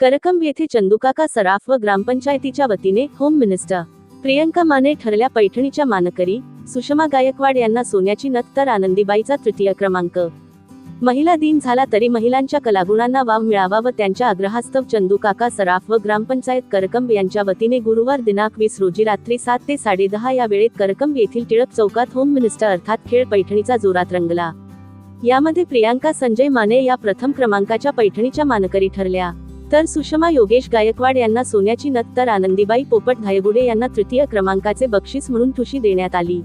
करकंब येथे चंदुकाका सराफ व ग्रामपंचायतीच्या वतीने होम मिनिस्टर प्रियंका माने ठरल्या पैठणीच्या मानकरी सुषमा गायकवाड यांना सोन्याची नत तर आनंदीबाईचा तृतीय क्रमांक. महिला दिन झाला तरी महिलांच्या कलागुणांना वाव मिळावा व त्यांच्या आग्रहास्तव चंदूकाका सराफ व ग्रामपंचायत करकंब यांच्या वतीने गुरुवार दिनांक वीस रोजी रात्री सात ते साडेदहा या वेळेत करकंब येथील टिळक चौकात होम मिनिस्टर अर्थात खेळ पैठणीचा जोरात रंगला. यामध्ये प्रियांका संजय माने या प्रथम क्रमांकाच्या पैठणीच्या मानकरी ठरल्या. तर सुषमा योगेश गायकवाड यांना सोन्याची नत तर आनंदीबाई पोपट धायगुडे यांना तृतीय क्रमांकाचे बक्षीस म्हणून ठुशी देण्यात आली.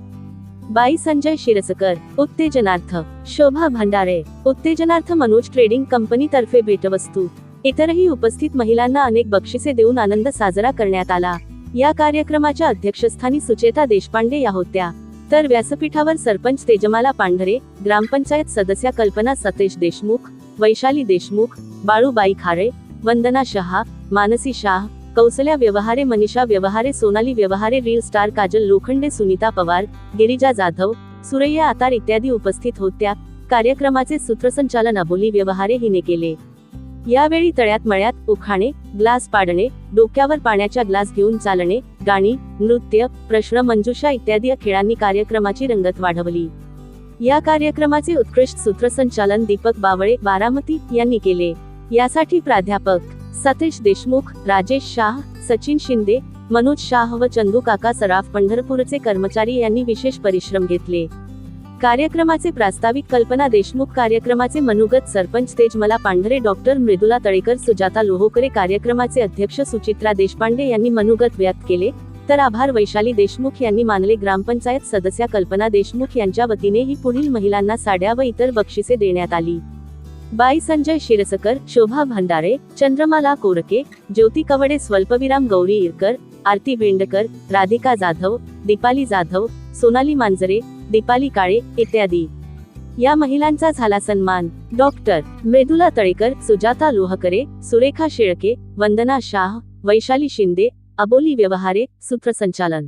बाई संजय शिरसकर उत्तेजनार्थ शोभा भंडारे उत्तेजनार्थ मनोज ट्रेडिंग कंपनी तर्फे भेटवस्तू. इतरही उपस्थित महिलांना अनेक बक्षिसे देऊन आनंद साजरा करण्यात आला. या कार्यक्रमाच्या अध्यक्षस्थानी सुचेता देशपांडे या होत्या. तर व्यासपीठावर सरपंच तेजमाला पांढरे ग्रामपंचायत सदस्या कल्पना सतेश देशमुख वैशाली देशमुख बाळूबाई खारे वंदना शहा मानसी शाह कौसल्या व्यवहारे मनीषा व्यवहारे सोनाली व्यवहारे रील स्टार काजल लोखंडे सुनीता पवार गिरिजा जाधव सुरैया आतार इत्यादी उपस्थित होत्या. कार्यक्रमाचे सूत्रसंचालन अबोली व्यवहारे हिने केले. यावेळी तळ्यात मळ्यात उखाणे ग्लास पाडणे डोक्यावर पाण्याच्या ग्लास घेऊन चालणे गाणी नृत्य प्रश्न मंजुषा इत्यादी खेळांनी कार्यक्रमाची रंगत वाढवली. या कार्यक्रमाचे उत्कृष्ट सूत्रसंचालन दीपक बावळे बारामती यांनी केले. यासाठी प्राध्यापक सतेश देशमुख राजेश शाह सचिन शिंदे मनोज शाह व चंदू काका सराफ पंढरपूरचे कर्मचारी यांनी विशेष परिश्रम घेतले. कार्यक्रमाचे प्रास्ताविक कल्पना देशमुख कार्यक्रमाचे मनुगत सरपंच तेजमला पांढरे डॉक्टर मृदुला तळेकर सुजाता लोहोकरे कार्यक्रमाचे अध्यक्ष सुचित्रा देशपांडे यांनी मनुगत व्यक्त केले. तर आभार वैशाली देशमुख यांनी मानले ग्रामपंचायत सदस्या कल्पना देशमुख यांच्या वतीने ही पुढील महिलांना साड्या व इतर बक्षिसे देण्यात आली. बाई संजय शिरसकर शोभा भंडारे चंद्रमाला कोरके ज्योती कवडे स्वल्पविराम गौरी इरकर आरती बेंडकर राधिका जाधव दीपाली जाधव सोनाली मांजरे दीपाली काळे इत्यादी. या महिलांचा झाला सन्मान. डॉक्टर मृदुला तळेकर सुजाता लोहकरे सुरेखा शेळके वंदना शाह वैशाली शिंदे अबोली व्यवहारे सूत्रसंचालन.